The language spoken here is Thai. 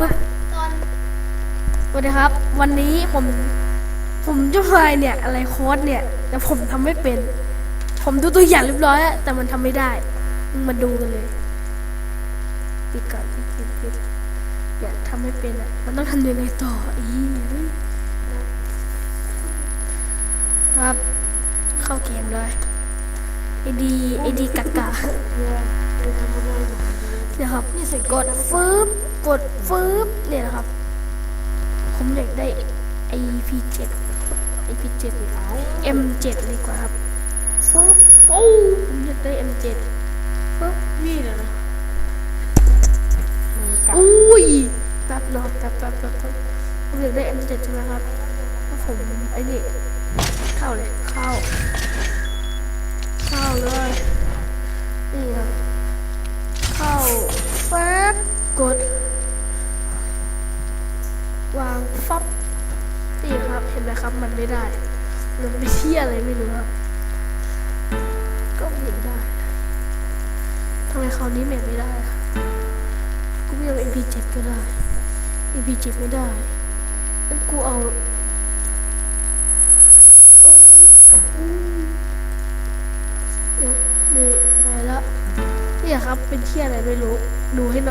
ปึ๊บสวัสดีครับ วันนี้ผมผมจะมาเนี่ย อะไรโค้ดเนี่ย แต่ผมทำไม่เป็น ผมดูตัวอย่างเรียบร้อยแล้วแต่มันทำไม่ได้มึงมาดูกันเลยปิดก่อนปิดปิดปิดเนี่ยทำไม่เป็นอะมันต้องทำยังไงต่ออีครับ เข้าเกมเลยไอดีไอดีกากาเนี่ยครับกดฟืบก ดฟืบเนี่ยนะครับ ผมอยากได้ IP7 IP7 M7 ดีกว่าครับฟึบโอ้ผมอยากได้ M7 ฟึบนี่นะนะอุ้ยแป๊บรอแป๊บแป๊บแป๊บแป๊บผมอยากได้ M7 ใช่ไหมครับถ้าผมไอ้นี่เข้าเลยเข้าเลย นี่ครับ เข้าแป๊บกด วางฟับนี่ครับเห็นไหมครับมันไม่ได้มันไม่เที่ยอะไรไม่รู้ครับ ก็ไม่เห็นได้ทำไมคราวนี้เมทไม่ได้อะกูไม่เอา MP7 ก็ได้ MP7 ไม่ได้งั้นกูเอาเดี๋ยวนี่ใส่ละนี่ครับเป็นเที่ยอะไรไม่รู้ ดูให้หน่อย